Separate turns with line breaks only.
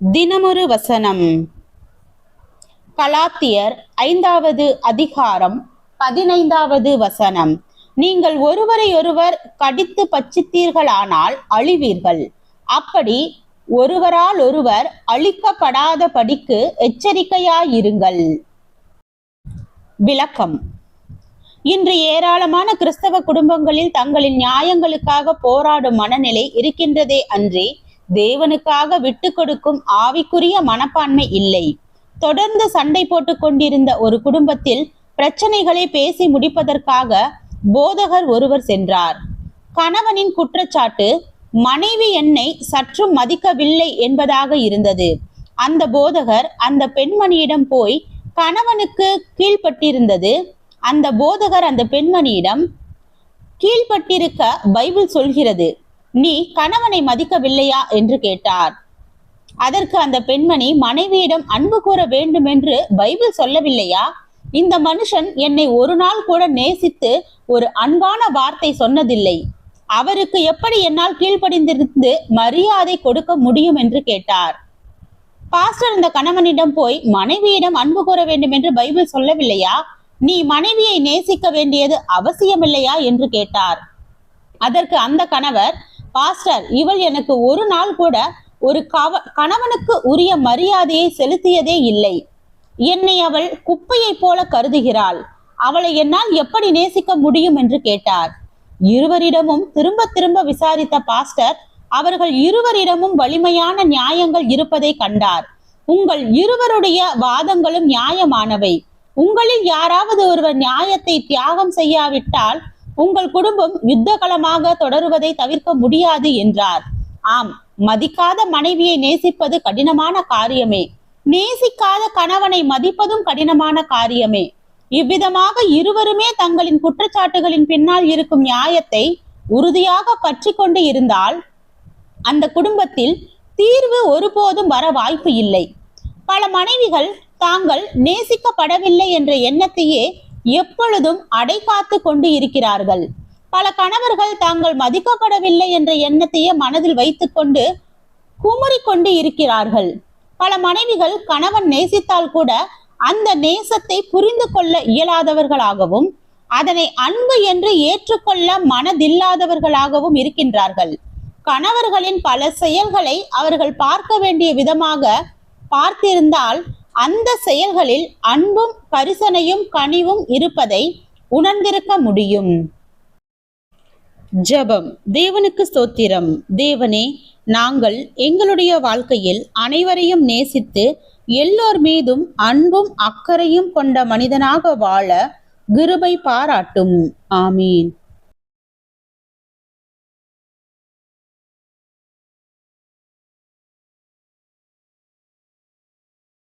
தினமொரு வசனம். கலாத்தியர் ஐந்தாவது அதிகாரம் பதினைந்தாவது வசனம். நீங்கள் ஒருவரையொருவர் கடித்து பச்சித்தீர்களானால் அழிவீர்கள். அப்படி ஒருவரால் ஒருவர் அழிக்கப்படாத படிக்கு எச்சரிக்கையாயிருங்கள். விளக்கம். இன்று ஏராளமான கிறிஸ்தவ குடும்பங்களில் தங்களின் நியாயங்களுக்காக போராடும் மனநிலை இருக்கின்றதே அன்றி தேவனுக்காக விட்டு கொடுக்கும் ஆவிக்குரிய மனப்பான்மை இல்லை. தொடர்ந்து சண்டை போட்டு கொண்டிருந்த ஒரு குடும்பத்தில் பிரச்சனைகளை பேசி முடிப்பதற்காக போதகர் ஒருவர் சென்றார். கணவனின் குற்றச்சாட்டு மனைவி என்னை சற்றும் மதிக்கவில்லை என்பதாக இருந்தது. அந்த போதகர் அந்த பெண்மணியிடம் போய் கணவனுக்கு கீழ்ப்பட்டிருந்தது. அந்த போதகர் அந்த பெண்மணியிடம் கீழ்ப்பட்டிருக்க பைபிள் சொல்கிறது நீ கணவனை மதிக்கவில்லையா? என்று கேட்டார். அதற்கு அந்த பெண்மணி மனைவியிடம் அன்பு கூற வேண்டும் என்று பைபிள் சொல்லவில்லையா? இந்த மனுஷன் என்னை ஒரு நாள் கூட நேசித்து ஒரு அன்பான வார்த்தை சொன்னதில்லை. அவருக்கு எப்படி என்னால் கீழ்ப்படிந்திருந்து மரியாதை கொடுக்க முடியும்? என்று கேட்டார். பாஸ்டர் இந்த கணவனிடம் போய் மனைவியிடம் அன்பு கூற வேண்டும் என்று பைபிள் சொல்லவில்லையா? நீ மனைவியை நேசிக்க வேண்டியது அவசியமில்லையா? என்று கேட்டார். அதற்கு அந்த கணவர் பாஸ்டர் இவள் எனக்கு ஒரு நாள் கூட ஒரு கவ கணவனுக்கு உரிய மரியாதையை செலுத்தியதே இல்லை. என்னை அவள் குப்பையைப் போல கருதுகிறாள். அவளை என்னால் எப்படி நேசிக்க முடியும் என்று கேட்டார். இருவரிடமும் திரும்ப திரும்ப விசாரித்த பாஸ்டர் அவர்கள் இருவரிடமும் வலிமையான நியாயங்கள் இருப்பதை கண்டார். உங்கள் இருவருடைய வாதங்களும் நியாயமானவை. உங்களில் யாராவது ஒருவர் நியாயத்தை தியாகம் செய்யாவிட்டால் உங்கள் குடும்பம் யுத்தகலமாக தொடருவதை தவிர்க்க முடியாது என்றார். ஆம் மதிக்காத மனைவியை நேசிப்பது கடினமான காரியமே. நேசிக்காத கணவனை மதிப்பதும் கடினமான காரியமே. இவ்விதமாக இருவருமே தங்களின் குற்றச்சாட்டுகளின் பின்னால் இருக்கும் நியாயத்தை உறுதியாக பற்றி கொண்டு இருந்தால் அந்த குடும்பத்தில் தீர்வு ஒருபோதும் வர வாய்ப்பு இல்லை. பல மனைவிகள் தாங்கள் நேசிக்கப்படவில்லை என்ற எண்ணத்தையே எப்பொழுதும் அடை காத்து கொண்டு இருக்கிறார்கள். பல கணவர்கள் தாங்கள் மதிக்கப்படவில்லை என்ற எண்ணத்தையே மனதில் வைத்துக்கொண்டு குமுறி கொண்டு இருக்கிறார்கள். பல மனைவிகள் கணவன் நேசித்தால் கூட அந்த நேசத்தை புரிந்து கொள்ள இயலாதவர்களாகவும் அதனை அன்பு என்று ஏற்றுக்கொள்ள மனதில்லாதவர்களாகவும் இருக்கின்றார்கள். கணவர்களின் பல செயல்களை அவர்கள் பார்க்க வேண்டிய விதமாக பார்த்திருந்தால் அந்த செயல்களில் அன்பும் கரிசனையும் கனிவும் இருப்பதை உணர்ந்திருக்க முடியும். ஜெபம். தேவனுக்கு ஸ்தோத்திரம். தேவனே நாங்கள் எங்களுடைய வாழ்க்கையில் அனைவரையும் நேசித்து எல்லோர் மீதும் அன்பும் அக்கறையும் கொண்ட மனிதனாக வாழ கிருபை பாராட்டும். ஆமீன்.